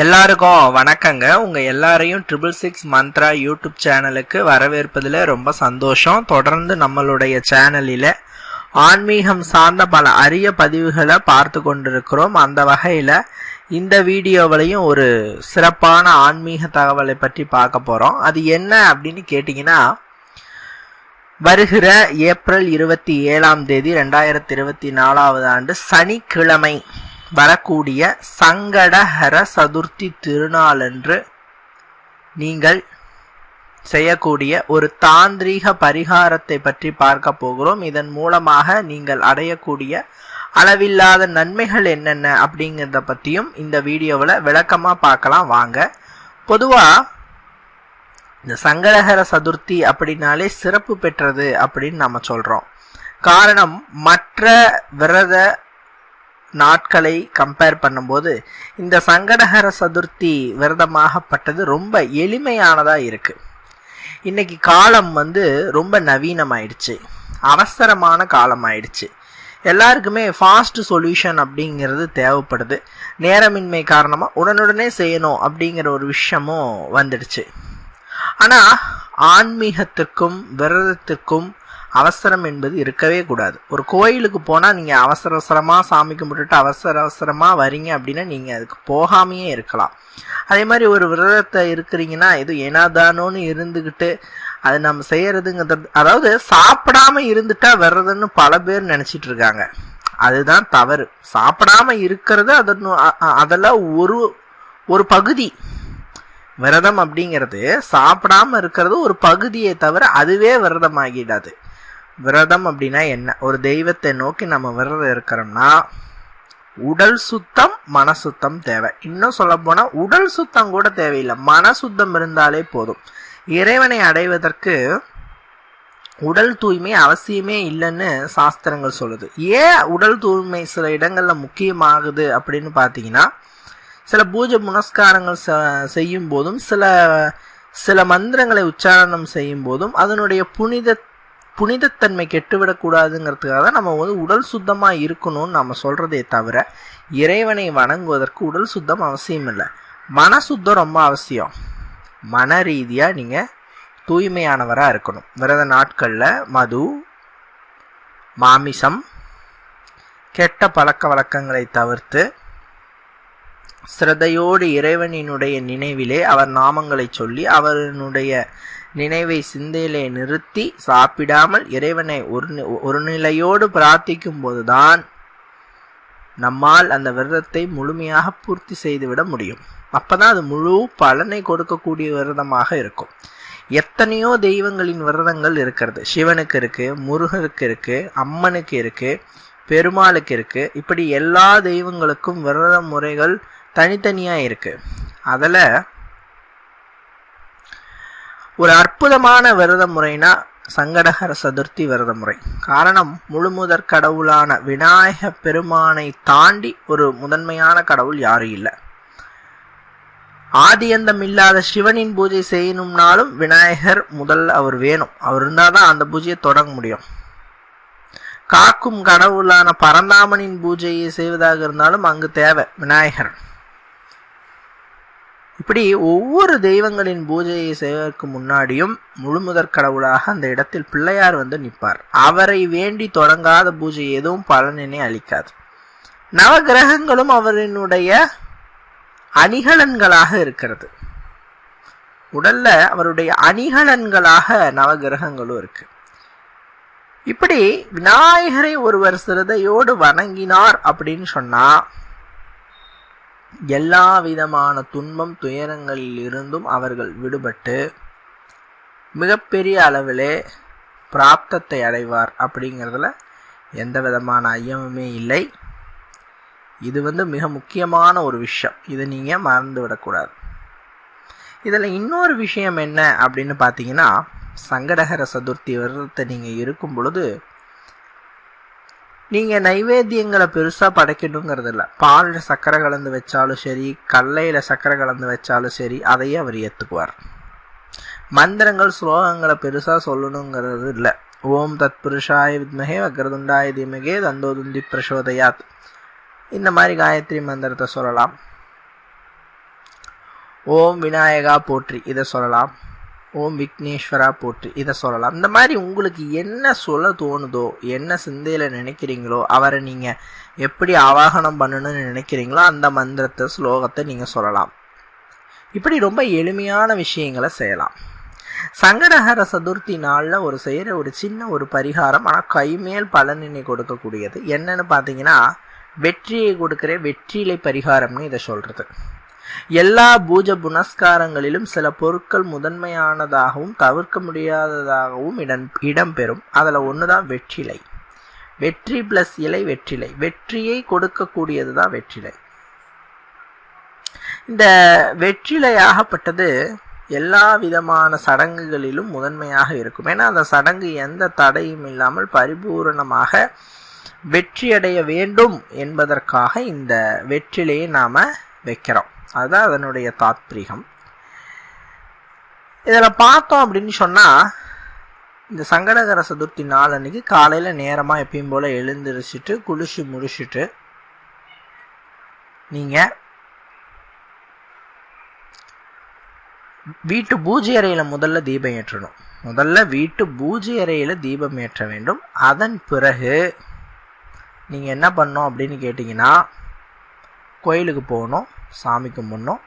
எல்லாருக்கும் வணக்கங்க. உங்கள் எல்லாரையும் ட்ரிபிள் சிக்ஸ் மந்த்ரா யூடியூப் சேனலுக்கு வரவேற்பதில் ரொம்ப சந்தோஷம். தொடர்ந்து நம்மளுடைய சேனலில் ஆன்மீகம் சார்ந்த பல அரிய பதிவுகளை பார்த்து கொண்டிருக்கிறோம். அந்த வகையில் இந்த வீடியோவிலையும் ஒரு சிறப்பான ஆன்மீக தகவலை பற்றி பார்க்க போகிறோம் அது என்ன அப்படின்னு கேட்டிங்கன்னா வருகிற ஏப்ரல் இருபத்தி ஏழாம் தேதி ரெண்டாயிரத்தி இருபத்தி நாலாவது ஆண்டு சனிக்கிழமை. வரக்கூடிய சங்கடஹர சதுர்த்தி திருநாளன்று நீங்கள் செய்யக்கூடிய ஒரு தாந்திரீக பரிகாரத்தை பற்றி பார்க்க போகிறோம். இதன் மூலமாக நீங்கள் அடையக்கூடிய அளவில்லாத நன்மைகள் என்னென்ன அப்படிங்கிறத பற்றியும் இந்த வீடியோவில் விளக்கமாக பார்க்கலாம். வாங்க. பொதுவாக இந்த சங்கடஹர சதுர்த்தி அப்படின்னாலே சிறப்பு பெற்றது அப்படின்னு நம்ம சொல்கிறோம் காரணம் மற்ற விரத நாட்களை கம்பேர் பண்ணும்போது இந்த சங்கடஹர சதுர்த்தி விரதமாகப்பட்டது ரொம்ப எளிமையானதாக இருக்குது இன்னைக்கு காலம் வந்து ரொம்ப நவீனமாயிடுச்சு. அவசரமான காலம் ஆயிடுச்சு எல்லாருக்குமே ஃபாஸ்ட் சொல்யூஷன் அப்படிங்கிறது தேவைப்படுது. நேரமின்மை காரணமாக உடனுடனே செய்யணும் அப்படிங்கிற ஒரு விஷயமும் வந்துடுச்சு. ஆனால் ஆன்மீகத்திற்கும் விரதத்திற்கும் அவசரம் என்பது இருக்கவே கூடாது. ஒரு கோயிலுக்கு போனால் நீங்கள் அவசர அவசரமாக சாமி கும்பிட்டுட்டு அவசர அவசரமாக வரீங்க அப்படின்னா நீங்கள் அதுக்கு போகாமையே இருக்கலாம். அதே மாதிரி ஒரு விரதத்தை இருக்கிறீங்கன்னா இது ஏனாதானோன்னு இருந்துக்கிட்டு அது நம்ம செய்யறதுங்கிறது அதாவது சாப்பிடாம இருந்துட்டா விரதம்னு பல பேர் நினச்சிட்டு இருக்காங்க. அதுதான் தவறு. சாப்பிடாம இருக்கிறது அதன் அதெல்லாம் ஒரு ஒரு பகுதி. விரதம் அப்படிங்கிறது சாப்பிடாம இருக்கிறது ஒரு பகுதியை தவிர அதுவே விரதம் ஆகிடாது விரதம் அப்படின்னா என்ன? ஒரு தெய்வத்தை நோக்கி நம்ம விரதம் இருக்கிறோம்னா உடல் சுத்தம் மன சுத்தம் தேவை. இன்னும் சொல்ல போனா உடல் சுத்தம் கூட தேவையில்லை. மன சுத்தம் இருந்தாலே போதும். இறைவனை அடைவதற்கு உடல் தூய்மை அவசியமே இல்லைன்னு சாஸ்திரங்கள் சொல்லுது. ஏன் உடல் தூய்மை சில இடங்கள்ல முக்கியமாகுது அப்படின்னு பார்த்தீங்கன்னா சில பூஜை புனஸ்காரங்கள் செய்யும் போதும் சில சில மந்திரங்களை உச்சாரணம் செய்யும் போதும் அதனுடைய புனித புனிதத்தன்மை கெட்டுவிடக்கூடாதுங்கிறதுக்காக தான் நம்ம வந்து உடல் சுத்தமாக இருக்கணும்னு நம்ம சொல்கிறதே தவிர இறைவனை வணங்குவதற்கு உடல் சுத்தம் அவசியம் இல்லை மன சுத்தம் ரொம்ப அவசியம். மன ரீதியாக நீங்கள் தூய்மையானவராக இருக்கணும். விரத நாட்களில் மது மாமிசம் கெட்ட பழக்க வழக்கங்களை தவிர்த்து சிரதையோடு இறைவனினுடைய நினைவிலே அவர் நாமங்களை சொல்லி அவரனுடைய நினைவை சிந்தையிலே நிறுத்தி சாப்பிடாமல் இறைவனை ஒரு ஒரு நிலையோடு பிரார்த்திக்கும் போதுதான் நம்மால் அந்த விரதத்தை முழுமையாக பூர்த்தி செய்துவிட முடியும். அப்பதான் அது முழு பலனை கொடுக்கக்கூடிய விரதமாக இருக்கும். எத்தனையோ தெய்வங்களின் விரதங்கள் இருக்கிறது. சிவனுக்கு இருக்கு முருகனுக்கு இருக்கு அம்மனுக்கு இருக்கு பெருமாளுக்கு இருக்கு. இப்படி எல்லா தெய்வங்களுக்கும் விரத முறைகள் தனித்தனியா இருக்கு. அதில் ஒரு அற்புதமான விரத முறைனா சங்கடகர சதுர்த்தி விரத முறை. காரணம் முழுமுதற் கடவுளான விநாயக பெருமானை தாண்டி ஒரு முதன்மையான கடவுள் யாரும் இல்லை. ஆதியந்தம் இல்லாத சிவனின் பூஜை செய்யணும்னாலும் விநாயகர் முதல்ல அவர் வேணும். அவர் இருந்தால் தான் அந்த பூஜையை தொடங்க முடியும். காக்கும் கடவுளான பரந்தாமனின் பூஜையை செய்வதாக இருந்தாலும் அங்கு தேவை விநாயகர். இப்படி ஒவ்வொரு தெய்வங்களின் பூஜையை செய்வதற்கு முன்னாடியும் முழுமுதற் கடவுளாக அந்த இடத்தில் பிள்ளையார் வந்து நிற்பார். அவரை வேண்டி தொடங்காத பூஜை எதுவும் பலனினை அளிக்காது. நவகிரகங்களும் அவரினுடைய அணிகலன்களாக இருக்கிறது. உடல்ல அவருடைய அணிகலன்களாக நவகிரகங்களும் இருக்கு. இப்படி விநாயகரை ஒருவர் சிரதையோடு வணங்கினார் அப்படின்னு சொன்னா எல்லா விதமான துன்பம் துயரங்களில் இருந்தும் அவர்கள் விடுபட்டு மிகப்பெரிய அளவிலே பிராப்தத்தை அடைவார் அப்படிங்கிறதுல எந்த விதமான ஐயமுமே இல்லை. இது வந்து மிக முக்கியமான ஒரு விஷயம். இதை நீங்கள் மறந்து விடக்கூடாது. இதில் இன்னொரு விஷயம் என்ன அப்படின்னு பார்த்தீங்கன்னா சங்கடகர சதுர்த்தி விரதத்தை நீங்கள் இருக்கும் பொழுது நீங்கள் நைவேத்தியங்களை பெருசாக படைக்கணுங்கிறது இல்லை பாலில் சர்க்கரை கலந்து வச்சாலும் சரி கல்லையில சர்க்கரை கலந்து வச்சாலும் சரி அதையே அவர் ஏற்றுக்குவார் மந்திரங்கள் ஸ்லோகங்களை பெருசாக சொல்லணுங்கிறது இல்லை. ஓம் தத் புருஷாய வித்மகே வக்ரதுண்டாய தீமகே தந்தோதுந்தி பிரசோதயாத். இந்த மாதிரி காயத்ரி மந்திரத்தை சொல்லலாம். ஓம் விநாயகா போற்றி இதை சொல்லலாம். ஓம் விக்னேஸ்வரா போற்று. இதை சொல்லலாம். இந்த மாதிரி உங்களுக்கு என்ன சொல்ல தோணுதோ என்ன சிந்தையில் நினைக்கிறீங்களோ அவரை நீங்கள் எப்படி ஆவாகனம் பண்ணணும்னு நினைக்கிறீங்களோ அந்த மந்திரத்தை ஸ்லோகத்தை நீங்கள் சொல்லலாம். இப்படி ரொம்ப எளிமையான விஷயங்களை செய்யலாம். சங்கடஹர சதுர்த்தி நாளில் ஒரு செய்கிற ஒரு சின்ன ஒரு பரிகாரம் ஆனால் கைமேல் பலனினை கொடுக்கக்கூடியது. என்னன்னு பார்த்தீங்கன்னா வெற்றியை கொடுக்குற வெற்றிலை பரிகாரம்னு இதை சொல்கிறது எல்லா பூஜ புனஸ்காரங்களிலும் சில பொருட்கள் முதன்மையானதாகவும் தவிர்க்க முடியாததாகவும் இடம் இடம்பெறும். அதில் ஒன்று தான் வெற்றிலை. வெற்றி பிளஸ் இலை வெற்றிலை. வெற்றியை கொடுக்கக்கூடியது தான் வெற்றிலை. இந்த வெற்றிலையாகப்பட்டது எல்லா விதமான சடங்குகளிலும் முதன்மையாக இருக்கும். ஏன்னா அந்த சடங்கு எந்த தடையும் இல்லாமல் பரிபூரணமாக வெற்றியடைய வேண்டும் என்பதற்காக இந்த வெற்றிலையை நாம் வைக்கிறோம். அதுதான் அதனுடைய தாத்பரிகம். இதில் பார்த்தோம் அப்படின்னு சொன்னால் இந்த சங்கடகர சதுர்த்தி நாள் அன்னைக்கு காலையில் நேரமாக எப்பயும் போல் எழுந்திரிச்சிட்டு குளிச்சு முடிச்சுட்டு நீங்கள் வீட்டு பூஜை அறையில் முதல்ல தீபம் ஏற்றணும். முதல்ல வீட்டு பூஜை அறையில் தீபம் ஏற்ற வேண்டும். அதன் பிறகு நீங்கள் என்ன பண்ணோம் அப்படின்னு கேட்டிங்கன்னா கோயிலுக்கு போகணும். சாமி முன்னும்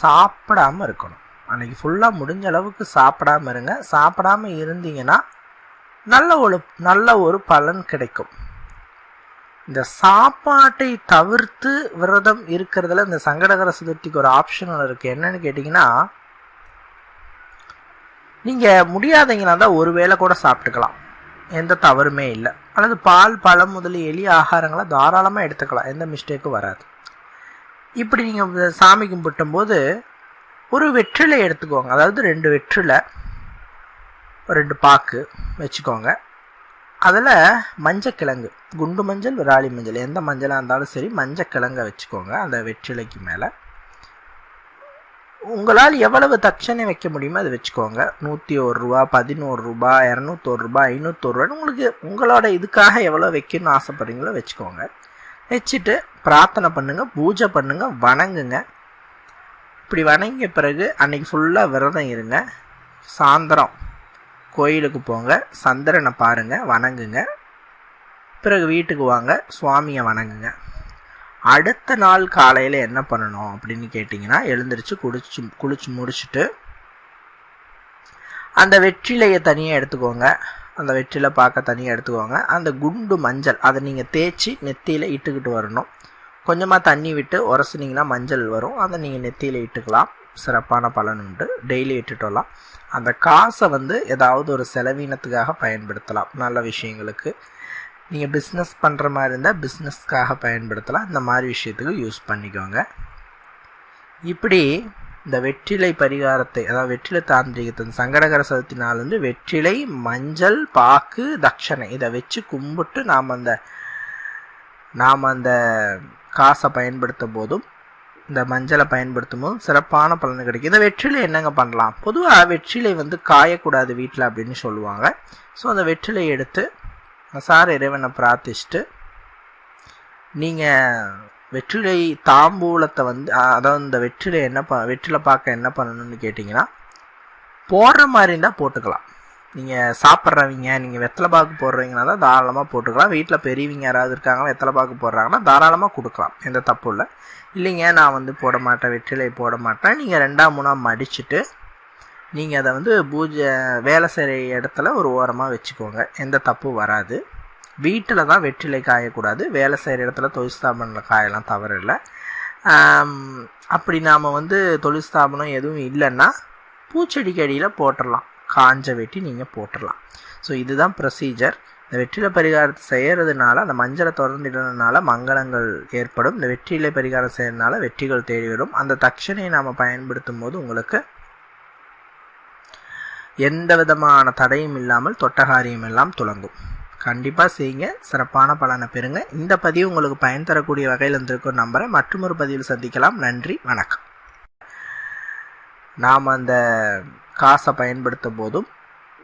சாப்பிடாம இருக்கணும். அன்னைக்கு ஃபுல்லாக முடிஞ்ச அளவுக்கு சாப்பிடாம இருங்க. சாப்பிடாம இருந்தீங்கன்னா நல்ல ஒரு நல்ல ஒரு பலன் கிடைக்கும். இந்த சாப்பாட்டை தவிர்த்து விரதம் இருக்கிறதுல இந்த சங்கடகர சதுர்த்திக்கு ஒரு ஆப்ஷன் ஒன்று இருக்குது என்னன்னு கேட்டிங்கன்னா நீங்கள் முடியாதீங்கன்னா தான் ஒரு வேளை கூட சாப்பிட்டுக்கலாம். எந்த தவறுமே இல்லை. அல்லது பால் பழம் முதலிய எளிய ஆகாரங்களை தாராளமாக எடுத்துக்கலாம். எந்த மிஸ்டேக்கும் வராது. இப்படி நீங்கள் சாமி கும்பிட்டும்போது ஒரு வெற்றிலை எடுத்துக்கோங்க. அதாவது ரெண்டு வெற்றிலை ரெண்டு பாக்கு வச்சுக்கோங்க. அதில் மஞ்சக்கிழங்கு குண்டு மஞ்சள் விராலி மஞ்சள் எந்த மஞ்சளாக இருந்தாலும் சரி மஞ்சக்கிழங்கை வச்சுக்கோங்க அந்த வெற்றிலைக்கு மேலே. உங்களால் எவ்வளவு தட்சணை வைக்க முடியுமோ அதை வச்சுக்கோங்க. நூற்றி ஒரு ரூபா பதினோரு ரூபா இரநூத்தோரு ரூபா ஐநூற்றோரு ரூபான்னு உங்களுக்கு உங்களோட இதுக்காக எவ்வளோ வைக்கணும்னு ஆசைப்பட்றீங்களோ வச்சுக்கோங்க. வச்சுட்டு பிரார்த்தனை பண்ணுங்கள் பூஜை பண்ணுங்க வணங்குங்க. இப்படி வணங்கிய பிறகு அன்னைக்கு ஃபுல்லாக விரதம் இருங்க. சாயந்தரம் கோயிலுக்கு போங்க சந்திரனை பாருங்க வணங்குங்க. பிறகு வீட்டுக்கு வாங்க சுவாமியை வணங்குங்க. அடுத்த நாள் காலையில் என்ன பண்ணணும் அப்படின்னு கேட்டிங்கன்னா எழுந்திரிச்சு குளிச்சு குளிச்சு முடிச்சுட்டு அந்த வெற்றிலையை தனியாக எடுத்துக்கோங்க. அந்த வெற்றிலை பார்க்க தனியாக எடுத்துக்கோங்க. அந்த குண்டு மஞ்சள் அதை நீங்கள் தேய்ச்சி நெத்தியில் இட்டுக்கிட்டு வரணும். கொஞ்சமாக தண்ணி விட்டு உரசுனீங்கன்னா மஞ்சள் வரும். அதை நீங்கள் நெத்தியில் இட்டுக்கலாம். சிறப்பான பலன் உண்டு. டெய்லி இட்டுட்டு வரலாம். அந்த காசை வந்து ஏதாவது ஒரு செலவீனத்துக்காக பயன்படுத்தலாம். நல்ல விஷயங்களுக்கு. நீங்கள் பிஸ்னஸ் பண்ணுற மாதிரி இருந்தால் பிஸ்னஸ்க்காக பயன்படுத்தலாம். இந்த மாதிரி விஷயத்துக்கு யூஸ் பண்ணிக்கோங்க. இப்படி இந்த வெற்றிலை பரிகாரத்தை அதாவது வெற்றிலை தாந்திரிகத்தின் சங்கடகர சதுர்த்தி நாள்லேருந்து வெற்றிலை மஞ்சள் பாக்கு தட்சணை இதை வச்சு கும்பிட்டு நாம் அந்த நாம் அந்த காசை பயன்படுத்தும் போதும் இந்த மஞ்சளை பயன்படுத்தும் போதும் சிறப்பான பலன் கிடைக்கும். இந்த வெற்றிலை என்னங்க பண்ணலாம்? பொதுவாக வெற்றிலை வந்து காயக்கூடாது வீட்டில் அப்படின்னு சொல்லுவாங்க. ஸோ அந்த வெற்றிலை எடுத்து சார் இறைவனை பிரார்த்திச்சுட்டு நீங்கள் வெற்றிலை தாம்பூலத்தை வந்து அதாவது இந்த வெற்றிலை என்ன ப வெற்றிலை பார்க்க என்ன பண்ணணும்னு கேட்டிங்கன்னா போடுற மாதிரி இருந்தால் போட்டுக்கலாம். நீங்கள் சாப்பிட்றவங்க நீங்கள் வெத்தலை பாக்கு போடுறீங்கன்னா தான் தாராளமாக போட்டுக்கலாம். வீட்டில் பெரியவங்க யாராவது இருக்காங்க வெத்தலை பாக்கு போடுறாங்கன்னா தாராளமாக கொடுக்கலாம். எந்த தப்பும் இல்லை. இல்லைங்க நான் வந்து போட மாட்டேன் வெற்றிலை போட மாட்டேன். நீங்கள் ரெண்டாம் மூணாம் மடிச்சுட்டு நீங்கள் அதை வந்து பூஜை வேலை செய்கிற இடத்துல ஒரு ஓரமாக வச்சுக்கோங்க. எந்த தப்பும் வராது. வீட்டில் தான் வெற்றிலை காயக்கூடாது. வேலை செய்கிற இடத்துல தொழில் ஸ்தாபனத்தில் காயலாம் தவறு இல்லை. அப்படி நாம் வந்து தொழில் ஸ்தாபனம் எதுவும் இல்லைன்னா பூச்செடிக்கு அடியில் போட்டுடலாம் காஞ்ச வெட்டி நீங்கள் போட்டுடலாம் ஸோ இதுதான் ப்ரொசீஜர் இந்த வெற்றிலை பரிகாரத்தை செய்கிறதுனால அந்த மஞ்சளை திறந்துடுறதுனால மங்களங்கள் ஏற்படும். இந்த வெற்றிலை பரிகாரம் செய்கிறதுனால வெற்றிகள் தேடி வரும். அந்த தட்சணையை நாம் பயன்படுத்தும் போது உங்களுக்கு எந்த விதமான தடையும் இல்லாமல் தொட்டகாரியம் எல்லாம் துளங்கும். கண்டிப்பாக செய்யுங்க. சிறப்பான பலனை பெறுங்க. இந்த பதிவு உங்களுக்கு பயன் தரக்கூடிய வகையில் இருந்திருக்கும் நம்புகிறேன் மற்றொரு பதிவில் சந்திக்கலாம். நன்றி. வணக்கம். நாம் அந்த காசை பயன்படுத்தும் போதும்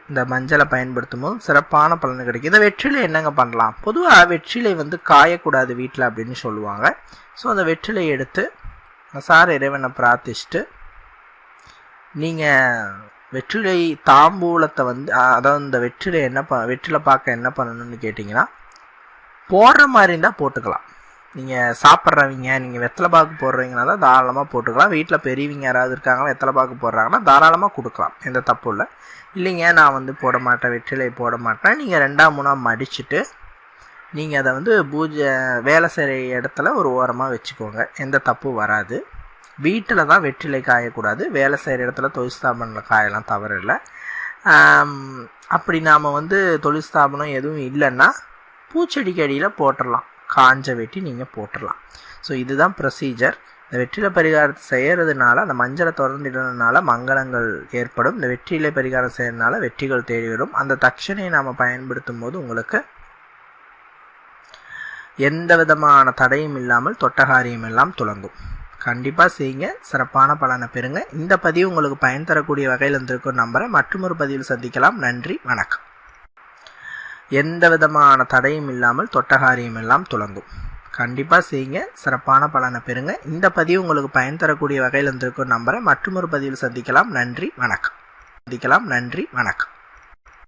இந்த மஞ்சளை பயன்படுத்தும் போதும் சிறப்பான பலன் கிடைக்கும். இந்த வெற்றிலை என்னங்க பண்ணலாம்? பொதுவாக வெற்றிலை வந்து காயக்கூடாது வீட்டில் அப்படின்னு சொல்லுவாங்க. ஸோ அந்த வெற்றிலை எடுத்து சார் இறைவனை பிரார்த்திச்சுட்டு நீங்கள் வெற்றிலை தாம்பூலத்தை வந்து அதாவது இந்த வெற்றிலை என்ன ப வெற்றிலை பார்க்க என்ன பண்ணணும்னு கேட்டிங்கன்னா போடுற மாதிரி இருந்தால் போட்டுக்கலாம். நீங்கள் சாப்பிட்றவங்க நீங்கள் வெத்தலை பாக்கு போடுறீங்கன்னா தான் தாராளமாக போட்டுக்கலாம். வீட்டில் பெரியவங்க யாராவது இருக்காங்களா வெத்தலை பாக்கு போடுறாங்கன்னா தாராளமாக கொடுக்கலாம். எந்த தப்பும் இல்லை. இல்லைங்க நான் வந்து போட மாட்டேன் வெற்றிலை போட மாட்டேன். நீங்கள் ரெண்டாம் மூணாக மடிச்சுட்டு நீங்கள் அதை வந்து பூஜை வேலை செய்கிற இடத்துல ஒரு ஓரமாக வச்சுக்கோங்க. எந்த தப்பும் வராது. வீட்டில் தான் வெற்றிலை காயக்கூடாது. வேலை செய்கிற இடத்துல தொழில் ஸ்தாபனத்தில் காயலாம் தவறு இல்லை. அப்படி நாம் வந்து தொழில் ஸ்தாபனம் எதுவும் இல்லைன்னா பூச்செடிக்கு அடியில் போட்டுடலாம் காஞ்ச வெட்டி நீங்கள் போட்டுடலாம் ஸோ இதுதான் ப்ரொசீஜர் இந்த வெற்றிலை பரிகாரத்தை செய்கிறதுனால அந்த மஞ்சளை திறந்துடுறதுனால மங்களங்கள் ஏற்படும். இந்த வெற்றிலை பரிகாரம் செய்கிறதுனால வெற்றிகள் தேடி வரும். அந்த தட்சணையை நாம் பயன்படுத்தும் போது உங்களுக்கு எந்த விதமான தடையும் இல்லாமல் தொட்டகாரியம் எல்லாம் துலங்கும் கண்டிப்பாக செய்யுங்க. சிறப்பான பலனை பெறுங்க. இந்த பதிவு உங்களுக்கு பயன் தரக்கூடிய வகையில் இருந்திருக்கும் மற்றும் மற்றொரு பதிவில் சந்திக்கலாம். நன்றி. வணக்கம். எந்த விதமான தடையும் இல்லாமல் தொட்டகாரியம் எல்லாம் துலங்கும் கண்டிப்பாக செய்யுங்க சிறப்பான பலனை பெறுங்க. இந்த பதிவு உங்களுக்கு பயன் தரக்கூடிய வகையில் இருந்திருக்கும் நம்பரை மற்றொரு பதிவில் சந்திக்கலாம். நன்றி வணக்கம். சந்திக்கலாம். நன்றி வணக்கம்.